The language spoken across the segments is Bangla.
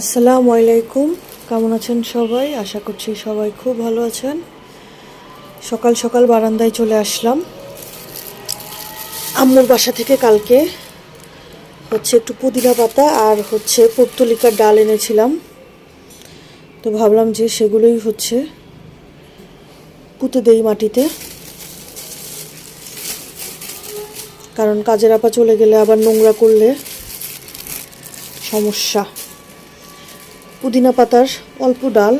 আসসালামু আলাইকুম। কেমন আছেন সবাই? আশা করছি সবাই খুব ভালো আছেন। সকাল সকাল বারান্দায় চলে আসলাম। আম্মুর বাসা থেকে কালকে হচ্ছে একটু পুদিনা পাতা আর হচ্ছে পর্তলিকার ডাল এনেছিলাম। তো ভাবলাম যে সেগুলোই হচ্ছে পুঁতে দেই মাটিতে। কারণ কাজের আপা চলে গেলে আবার নোংরা করলে সমস্যা। পুদিনা পাতার অল্প ডাল।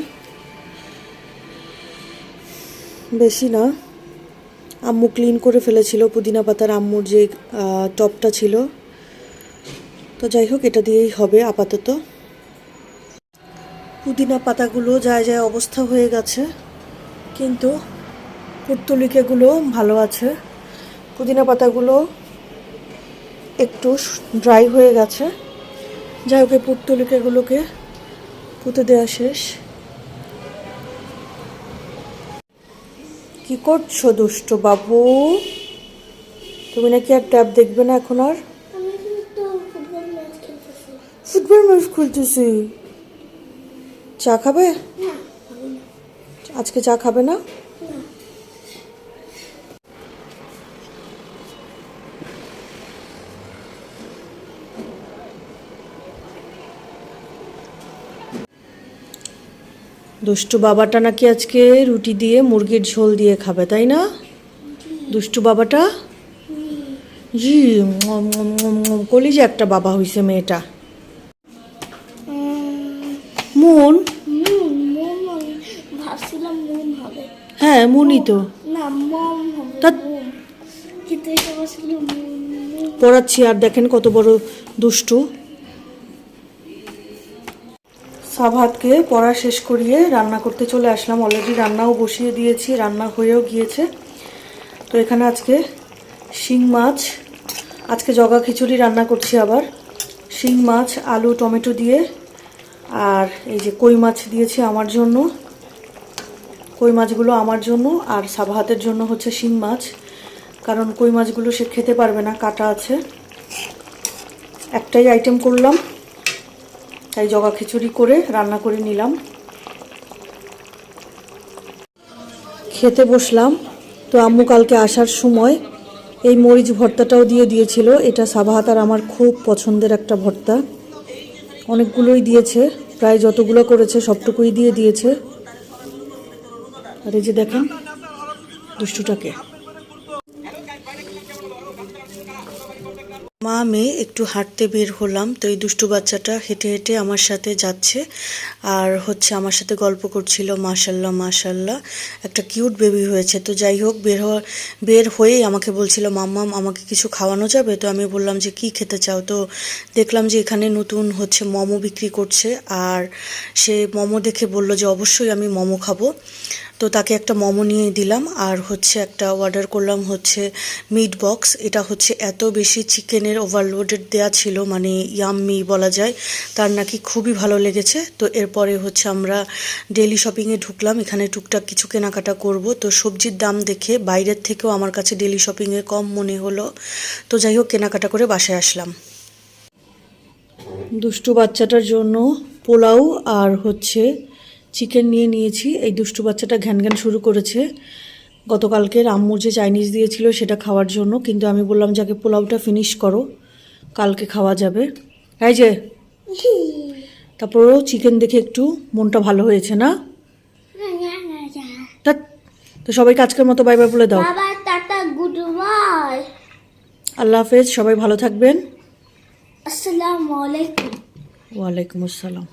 বেশি না। আম্মু ক্লিন করে ফেলেছিল। পুদিনা পাতার আম্মুর যে টপটা ছিল। তো যাই হোক, এটা দিয়েই হবে আপাতত। পুদিনা পাতাগুলো যায় যায় অবস্থা হয়ে গেছে। কিন্তু পুর্তলিকাগুলো ভালো আছে। পুদিনা পাতাগুলো একটু ড্রাই হয়ে গেছে। যাই হোক পুর্তলিকাগুলোকে পুঁতে দেওয়া শেষ। কি করছ দুষ্ট বাবু? তুমি নাকি আর ট্যাব দেখবে না এখন আর? ফুটবল ম্যাচ খেলতেছি। চা খাবে? আজকে চা খাবে না? দুষ্টু বাবাটা নাকি আজকে রুটি দিয়ে মুরগির ঝোল দিয়ে খাবে, তাই না? দুষ্টু বাবাটা? জি কলিজে একটা বাবা হইছে মেয়েটা। মন? হ্যাঁ মনই তো পড়াচ্ছি আর দেখেন কত বড় দুষ্টু। সাভাতকে পড়া শেষ করিয়ে রান্না করতে চলে আসলাম। অলরেডি রান্নাও বসিয়ে দিয়েছি, রান্না হয়েও গিয়েছে। তো এখানে আজকে শিং মাছ, আজকে জগা খিচুড়ি রান্না করছি আবার। শিং মাছ, আলু, টমেটো দিয়ে, আর এই যে কই মাছ দিয়েছি আমার জন্য। কই মাছগুলো আমার জন্য, আর সাবাহাতের জন্য হচ্ছে শিং মাছ। কারণ কই মাছগুলো সে খেতে পারবে না, কাটা আছে। একটাই আইটেম করলাম। তাই জগা খিচুড়ি করে রান্না করে নিলাম। খেতে বসলাম। তো আম্মু কালকে আসার সময় এই মরিচ ভর্তাটাও দিয়ে দিয়েছিল। এটা সাবাহাত আর আমার খুব পছন্দের একটা ভর্তা। অনেকগুলোই দিয়েছে। প্রায় যতগুলো করেছে সবটুকুই দিয়ে দিয়েছে। আর এই যে দেখেন দুষ্টুটাকে। মা, মেয়ে, একটু হাঁটতে বের হলাম। তো এই দুষ্টু বাচ্চাটা হেঁটে হেঁটে আমার সাথে যাচ্ছে। আর হচ্ছে আমার সাথে গল্প করছিল, মাশাল্লাহ মাশাল্লাহ, একটা কিউট বেবি হয়েছে। তো যাই হোক, বের হওয়া, বের হয়েই আমাকে বলছিল, মাম্মাম, আমাকে কিছু খাওয়ানো যাবে? তো আমি বললাম যে, কি খেতে চাও? তো দেখলাম যে এখানে নতুন হচ্ছে মোমো বিক্রি করছে। আর সে মোমো দেখে বলল যে, অবশ্যই আমি মোমো খাব। তো তাকে একটা মোমো নিয়ে দিলাম আর হচ্ছে একটা অর্ডার করলাম হচ্ছে মিট বক্স এটা হচ্ছে এত বেশি চিকেনের ওভারলোডেড দেয়া ছিল মানে ইয়াম্মি বলা যায়। তার নাকি খুবই ভালো লেগেছে। তো এরপরে হচ্ছে আমরা ডেলি শপিংয়ে ঢুকলাম। এখানে টুকটাক কিছু কেনাকাটা করব। তো সবজির দাম দেখে বাইরের থেকেও আমার কাছে ডেলি শপিংয়ে কম মনে হলো। তো যাই হোক, কেনাকাটা করে বাসায় আসলাম। দুষ্টু বাচ্চাটার জন্য পোলাও আর হচ্ছে চিকেন নিয়ে নিয়েছি। এই দুষ্টু বাচ্চাটা ঘ্যান ঘ্যান শুরু করেছে। গতকালকে আম্মুর যে চাইনিজ দিয়েছিল সেটা খাওয়ার জন্য কিন্তু আমি বললাম যে আগে পোলাওটা ফিনিশ করো কালকে খাওয়া যাবে। এই যে তারপরও চিকেন দেখে একটু মনটা ভালো হয়েছে না? তা সবাইকে আজকের মতো বাই বাই বলে দাও। আল্লাহ হাফেজ সবাই ভালো থাকবেন। আসসালামু আলাইকুম। ওয়ালাইকুম আসসালাম।